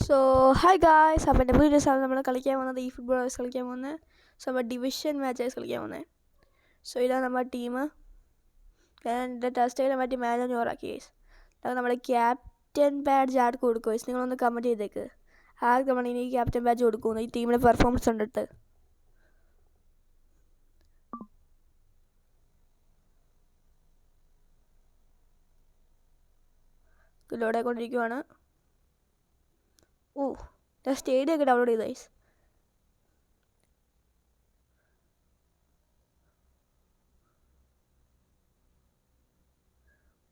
So hi guys അപ്പം എന്റെ പുതിയ സാധനം നമ്മൾ കളിക്കാൻ പോകുന്നത്. ഈ ഫുട്ബോൾ കളിക്കാൻ പോകുന്നത് സോ നമ്മൾ ഡിവിഷൻ മാച്ചാണ് കളിക്കാൻ പോകുന്നത് സോ ഇതാണ് നമ്മുടെ ടീം ഞാൻ എന്റെ ടെസ്റ്റൈനെ മാറ്റി മാനേജ് ഓറാക്കി ഗൈസ് അത് നമ്മുടെ ക്യാപ്റ്റൻ ബാഡ്ജ് ആർക്ക് കൊടുക്കും ഗൈസ് നിങ്ങളൊന്ന് കമന്റ് ചെയ്തേക്ക്. ആർക്ക് നമ്മൾ ഇനി ക്യാപ്റ്റൻ ബാഡ്ജ് കൊടുക്കുന്നു ഈ ടീമിന്റെ പെർഫോമൻസ് കണ്ടിട്ട്. ലോഡ് ആയിക്കൊണ്ടിരിക്കുവാണ് ഓ ഞാൻ സ്റ്റേഡിയം ഒക്കെ ഡൗൺലോഡ് ചെയ്തു ഗൈസ്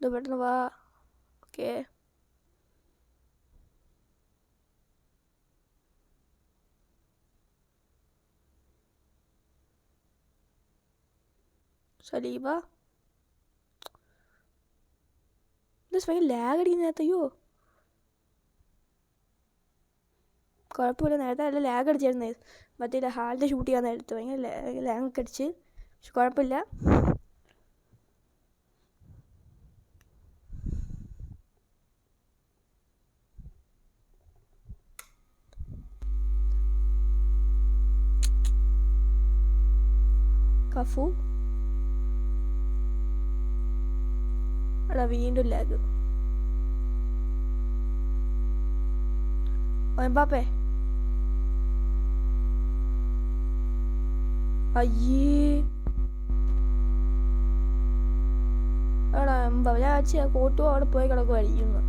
ഇത് പെട്ടെന്ന് വാ ഓക്കെ സലീബ ഇത് ഭയങ്കര ലാഗ് അടിക്കുന്നതിനകത്ത് അയ്യോ കുഴപ്പമില്ല. നേരത്തെ നല്ല ലാഗ് അടിച്ചായിരുന്നു. മറ്റേ ഹാളിന്റെ ഷൂട്ട് ചെയ്യാൻ നേരത്ത് ഭയങ്കര ലാഗ് ഒക്കെ അടിച്ച്. പക്ഷെ കുഴപ്പമില്ല. കഫു. എടാ വീണ്ടും ലാഗ് ഓ എംബാപ്പേ. അയ്യേ. എടാ വെച്ച് കോട്ടും അവിടെ പോയി കിടക്കുമായിരിക്കുന്നു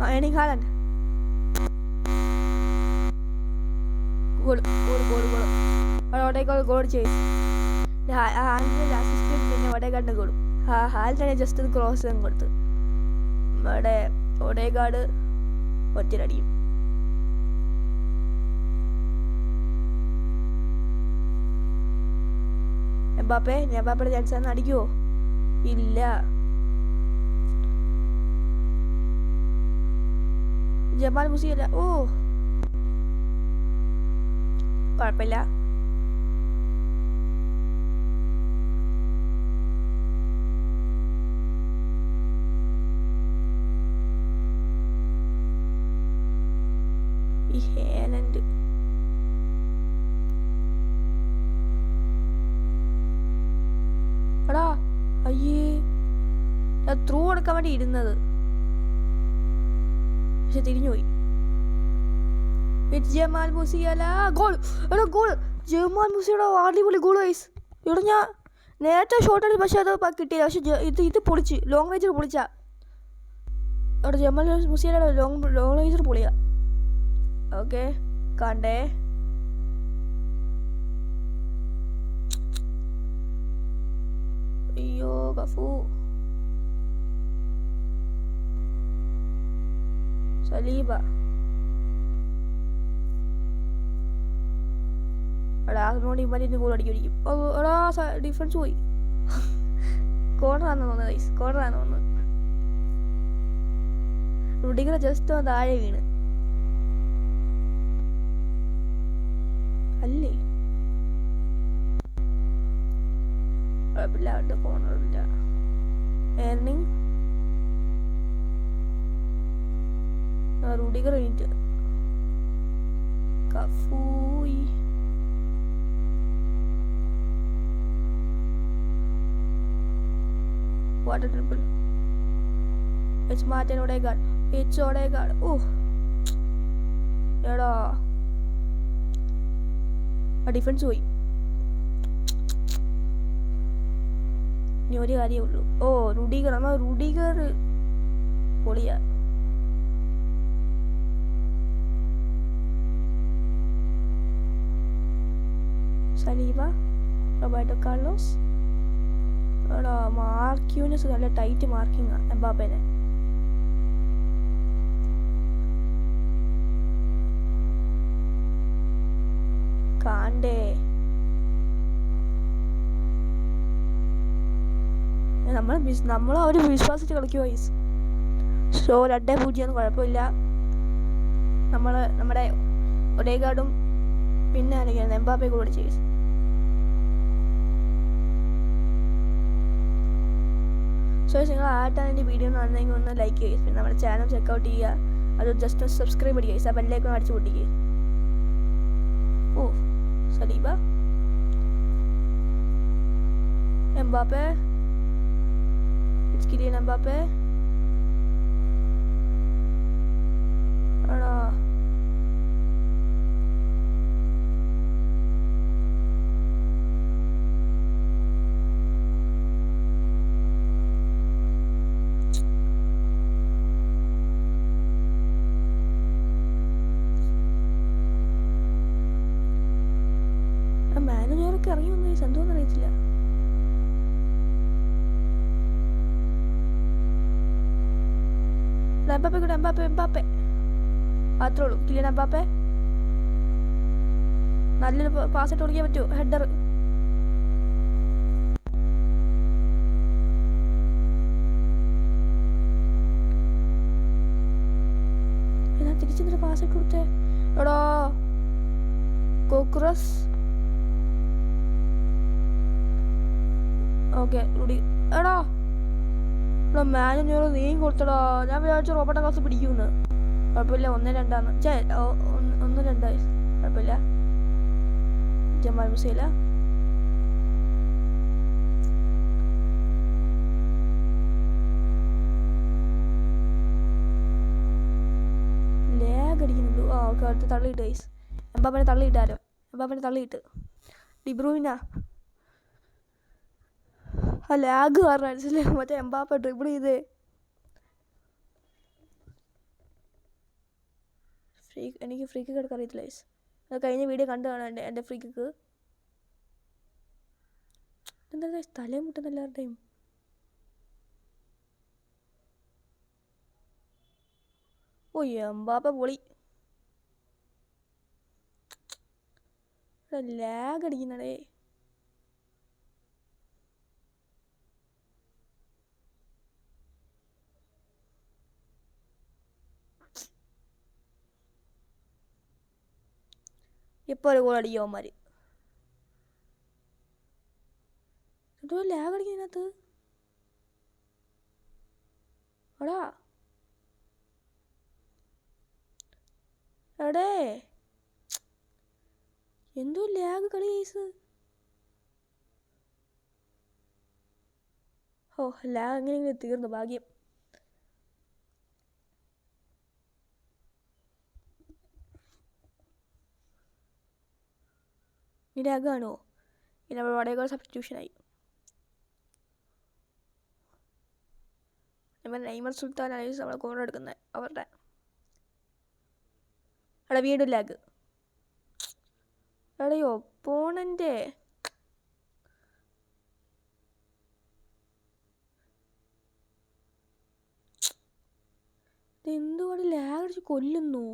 ആ എനിക്ക് അവിടെ ഒടേക്കാൾ ഗോൾ ചെയ്തു. അസിസ്റ്റന്റ് പിന്നെ ഗോളും ഹാ ഹാൽ തന്നെ ജസ്റ്റ് ഒന്ന് ക്രോസ് കൊടുത്ത്. അവിടെ ഒടേക്കാട് ഒറ്റരടിയും എംബാപ്പേ എംബാപ്പയുടെ ചാൻസ് ആണ് അടിക്കുവോ? ഇല്ല. ജമാൽ മുസിയല്ല ഓ. കുഴപ്പമില്ല. കൊടുക്കാൻ ഇരുന്നത് പക്ഷെ തിരിഞ്ഞുപോയി. Jamal goal. Goal. Jamal goal നേരത്തെ ഷോട്ട് അടിച്ചു പക്ഷെ അത് കിട്ടിയില്ല. പക്ഷെ ഇത് ഇത് പൊളിച്ച് ലോങ് റേഞ്ചർ പൊളിച്ച. അവിടെ ജമാൽ മുസിയുടെ ലോങ് ലോങ് റേഞ്ചർ പൊളിയാ. ഓക്കെ കണ്ടേ. അയ്യോ കഫു സലീബ എടാ അതിനോട് ഇവന്റെ ഗോൾ അടിക്കും എടാ ഡിഫറൻസ് പോയി. കോർണറാന്ന് തോന്നുന്നത് ഗൈസ് കോർണറാന്ന് തോന്നുന്നത് റുഡിഗർ ജസ്റ്റ് താഴെ വീണ്. അല്ലേ? കുഴപ്പമില്ല അവരുടെ കോർണറില്ല ഏർണിങ് റുഡിഗർ എണീറ്റ് കഫൂയി. Water triple H Martin Odegaard it's Odegaard ഓ എടാ. ആ ഡിഫൻസ് പോയി. ഇനി ഒരു കാര്യമേ ഉള്ളൂ. ഓ റുഡിഗർ നമ്മ റുഡിഗർ പൊളിയാ. Saliba Roberto Carlos. എടാ മാർക്യൂനസ് നല്ല ടൈറ്റ് മാർക്കിംഗ് ആണ് എംബാപ്പേനെ. കാണ്ടേ. നമ്മൾ നമ്മൾ അവർ വിശ്വാസിച്ച് കളിക്കുക വൈസ് സോ രണ്ടേ പൂജ്യം കുഴപ്പമില്ല. നമ്മൾ നമ്മുടെ ഒരേകാർഡും പിന്നെ അല്ലെങ്കിൽ എംബാപ്പെ കൂടെ ചെയ്സ് സോ നിങ്ങൾ ആയിട്ടാണ് എന്റെ വീഡിയോ കാണുന്നതെങ്കിൽ ഒന്ന് ലൈക്ക് ചെയ്യുക പിന്നെ നമ്മുടെ ചാനൽ ചെക്കൗട്ട് ചെയ്യുക അത് ജസ്റ്റ് ഒന്ന് സബ്സ്ക്രൈബ് ചെയ്യുക ആ ബെല്ലേക്ക് അടിച്ചു പൊട്ടിക്കുക ഓ Saliba Mbappe it's Kylian Mbappe ആണോ മാനേജറൊക്കെ അറിയുമെന്ന് വന്നു എന്തോന്ന് അറിയത്തില്ല എംബാപ്പെ കൂടെ എംബാപ്പെ എംബാപ്പെ അത്രേ ഉള്ളൂ കിലിയൻ എംബാപ്പെ നല്ലൊരു പാസ് ഇട്ട് കൊടുക്കാൻ പറ്റുമോ ഹെഡർ. തിരിച്ചെന്നിട്ട് പാസ് ഇട്ട് കൊടുത്തേ? എടാ. കോക്രസ്. Okay Rudi. എടാ ഇവിടെ മാനേജർ നീയും കൊടുത്തടാ. ഞാൻ വിചാരിച്ചു റോബോട്ട ക്ലാസ് പിടിക്കുന്നു. കുഴപ്പമില്ല ഒന്ന് രണ്ടാന്ന്. ചേ ഒന്ന് രണ്ടായി. കുഴപ്പമില്ല. ജമാൽ മുസൈല ലാഗ് അടിക്കുന്നുണ്ട്. ആ ഓക്കെ അടുത്ത് തള്ളിയിട്ട് ഗൈസ് എംബാപ്പനെ തള്ളിയിട്ടാലോ എംബാപ്പനെ തള്ളിയിട്ട് ഡിബ്രൂവിന ആ ലാഗ് കാരണം മനസ്സിലായി മറ്റേ എംബാപ്പ ഡ്രിബിൾ ചെയ്തേ ഫ്രീ എനിക്ക് ഫ്രീ കിക്ക് എടുക്കാൻ അറിയത്തില്ല അത് കഴിഞ്ഞ വീഡിയോ കണ്ടു കാണാൻ എന്റെ ഫ്രീ കിക്ക് എന്താ തലയും മുട്ടുന്ന എല്ലാവരുടെയും. ഓ എംബാപ്പ പൊളി. ലാഗ് അടിക്കുന്നടേ ഇപ്പോൾ ഒരു ഗോൾ അടിക്കും അവന്മാർ എന്തോ ലാഗ് അടിക്കുന്നതിനകത്ത് എടാ. എടേ. എന്തോ ലാഗ് കളി കേസ് ഓ ലാഗ് എങ്ങനെയെങ്കിലും തീർന്നു ഭാഗ്യം. ഈ പിന്നെ വടകര സബ്സ്റ്റിറ്റ്യൂഷനായി നമ്മൾ നൈമർ സുൽത്താനാണ് നമ്മൾ കോർണർ എടുക്കുന്നത് അവരുടെ. അവിടെ വീണ്ടും ലാഗ് എടാ ഒപ്പോണന്റെ എന്തുകൊണ്ട് ലാഗ് അടിച്ച് കൊല്ലുന്നു?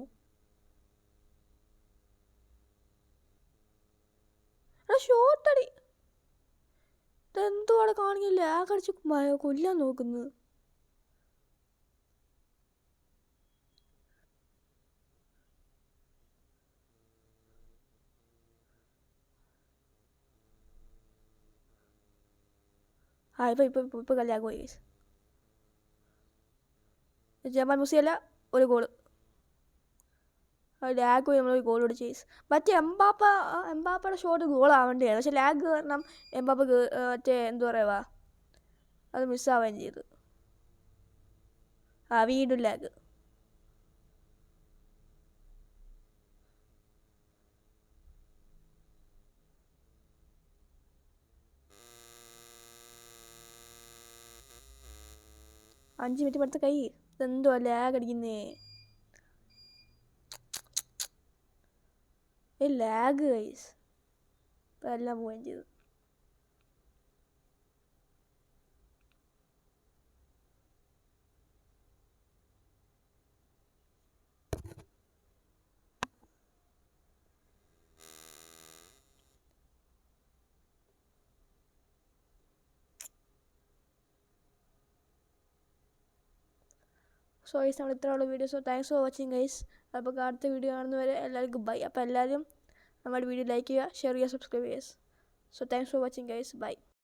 എടാ ഷോട്ട് അവിടെ ഇതെന്തുവാടെ കാണില്ല കടിച്ച് കൊല്ലാൻ നോക്കുന്നത്. ആ ഇപ്പൊ ഇപ്പൊ ഇപ്പൊ കല്യാണം പോയി ജമാൽ മുസിയല്ല ഒരു ഗോൾ ലാഗ് പോയി നമ്മൾ ഗോൾ കൂടി ചെയ്സ് മറ്റേ എംബാപ്പ എംബാപ്പയുടെ ഷോട്ട് ഗോൾ ആവേണ്ടിയാണ് പക്ഷെ ലാഗ് കാരണം എംബാപ്പ മറ്റേ എന്താ പറയുക അത് മിസ്സാവുകയും ചെയ്തു. ആ വീണ്ടും ലാഗ് അഞ്ച് മിനിറ്റ് പടുത്ത കൈ. ഇതെന്തോ ലാഗ് അടിക്കുന്നേ? ലാഗ് ഗൈസ് എല്ലാം പോവുകയും ചെയ്തു സോ ഗൈസ് നമ്മൾ ഇത്രയുള്ള videos thanks for watching guys അപ്പോൾ അടുത്ത വീഡിയോ കാണുന്നവരെ എല്ലാവർക്കും ബൈ അപ്പോൾ എല്ലാവരും നമ്മുടെ വീഡിയോ ലൈക്ക് ചെയ്യുക ഷെയർ ചെയ്യുക സബ്സ്ക്രൈബ് ചെയ്യുക. So thanks for watching guys bye